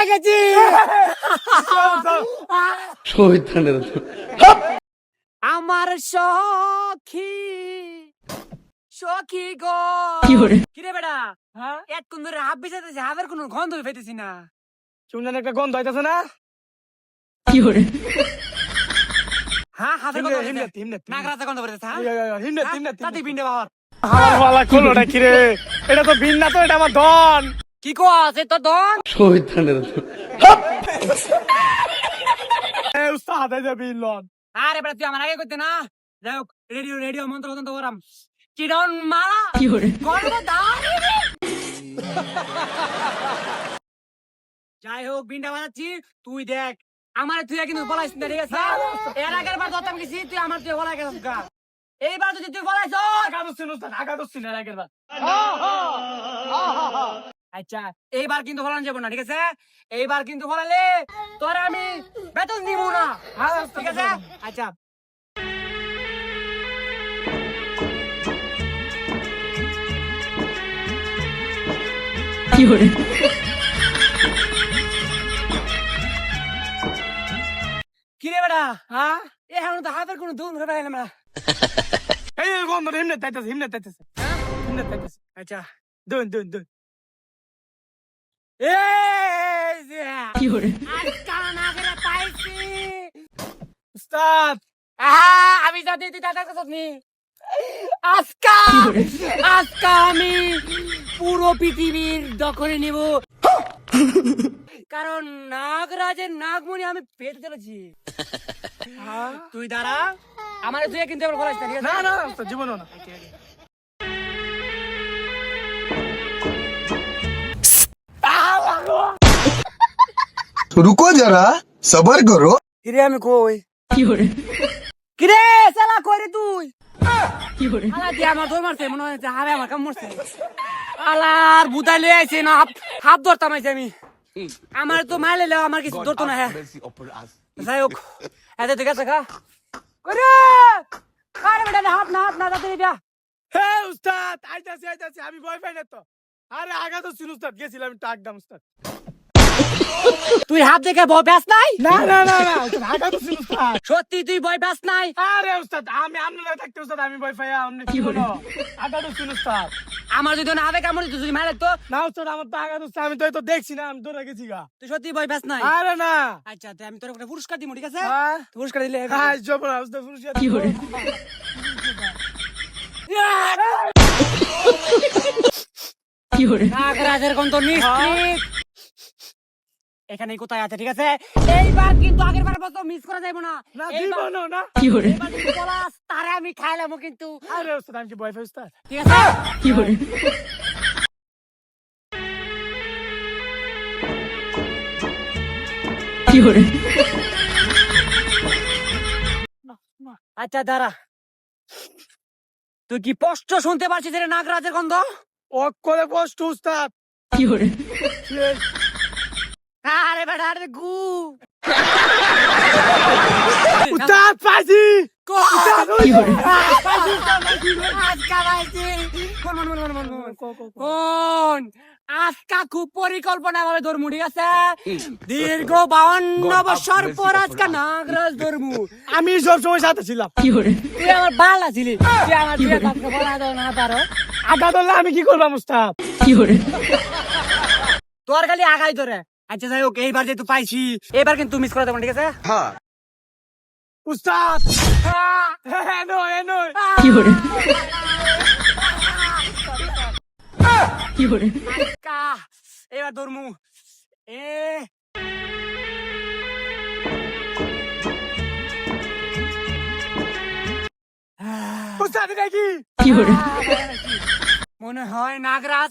পেয়ে গেছি। শহীদানের আমার সখী সখী গো। কি করে কিরে বেটা? হ্যাঁ? এক কোন ধরে হাফ বেচাতেছে হাফের কোনো গন্ধ পেতেছি না। শুনলেন একটা গন্ধ হইতাছে না? কি করে হ্যাঁ হাফের গন্ধ হিমনে হিমনে নাগরাজা গন্ধ পেতেছে হ্যাঁ? হিমনে হ্যাঁ? হিমনে তাতে পিন্ডে বাবার। আমার ফালা কোলোটা কি রে? এটা তো ভিন্ন তো এটা আমার ধন। কি কো আছে তো দন? শহীদানের এ উস্তাদ এই যে বিলন আরে বেটা তুই আমার আগে করতে না? যাই হোক রেডিও রেডিও মন্ত্র তন্ত্র করাম। কিরণ মালা। কি করে? গর্ভধারিণী। যাই হোক বিন্ডা বাজাচ্ছি তুই দেখ আমার তুই কিন্তু বলাইস না ঠিক আছে? এর আগের বার ধরতাম গেছি তুই আমার তুই বলাই গেছিস গা। এইবার যদি তুই বলাইছ আগা তো শুনুস আগা তো শুনে আগের বার। আচ্ছা এইবার কিন্তু ফলানো যাব না ঠিক আছে? এইবার কিন্তু ফলালে তোরে আমি বেতন দিব না। ঠিক আছে? আচ্ছা। কি করে বেটা? হ্যাঁ? এখন তো হাতের কোনো ধরে না। এই এই গন্ধ হিমনে তাইতাছে হিমনে তাইতাছে। হিমনে তাইতাছে। আচ্ছা দুন দুন দুন যাতে তুই দাদা কথা নি আজকা আজকা আমি পুরো পৃথিবীর দখলে নিব। কারণ নাগরাজের নাগমণি আমি পেট চলেছি। তুই দাঁড়া আমার তুই কিন্তু না না না জীবনও না। রুকো যারা সবার করো কিরে আমি কই? কিরে? সালা কই তুই? আমার ধর মারছে মনে হয় আমার কাম আলার বুদাই আইছে না হাত ধরতাম আমি। আমার তো মাইলে আমার কিছু ধরতো না হ্যাঁ। যাই হোক এত ঠিক আছে করে আরে বেটা না হাত না হাত না দাদি বিয়া হে উস্তাদ আইতাছি আইতাছি আমি বয়ফ্রেন্ড তো। আরে আগে তো ছিল উস্তাদ গেছিলাম টাক দাম উস্তাদ। তুই হাত দেখে ভয় ব্যাস নাই? না না না না আগা তো উস্তাদ সত্যি তুই ভয় ব্যাস নাই? আরে উস্তাদ আমি আপনারা থাকতে উস্তাদ আমি ভয় পাই আপনি কি বলো? আগা তো উস্তাদ আমার যদি না আবেগ আমার যদি মারে তো না উস্তাদ আমার তো আগা তো উস্তাদ, আমি তো তো দেখছি না আমি দৌড়ে গেছি গা। তুই সত্যি ভয় ব্যাস নাই? আরে না। আচ্ছা তাই আমি তোর একটা পুরস্কার দিব ঠিক আছে? হ্যাঁ। পুরস্কার দিলে হ্যাঁ জব না উস্তাদ পুরুষিয়া কি করে কি করে নাগরাজের গন্ধ নিশ্চিত এখানে কোথায় আছে ঠিক আছে? এইবার কিন্তু আগের বার মতো মিস করা যাবে না। না এইবার জীবনও না কি করে? এইবার তারে আমি খাইলাম কিন্তু। আরে উস্তাদ আমি কি ভয় পাই ঠিক আছে? কি করে? কি করে? আচ্ছা দাঁড়া। তুই কি স্পষ্ট শুনতে পারছিস রে নাগরাজের গন্ধ? ও করে কষ্ট উস্তাদ কি করে? আরে বেটা আরে গু। আজকা পাইছি। কোন? আজকা খুব পরিকল্পনা ভাবে ধর্মু ঠিক আছে? দীর্ঘ বাউন্ন বছর পর আজকা নাগরাজ ধর্মু। আমি সবসময় সাথে ছিলাম। কি করে তুই আমার বালা ছিলি। তুই আমার বিয়ে কাজকে বলা না পারো। আগা ধরলে আমি কি করলাম উস্তাদ কি করে তোর খালি আগাই ধরে। আচ্ছা যাই হোক এইবার যেহেতু পাইছি এবার কিন্তু মিস করে না, ঠিক আছে? উস্তাদ! হ্যাঁ এবার ধর্মু। এ। উস্তাদ মনে হয় নাগরাজ।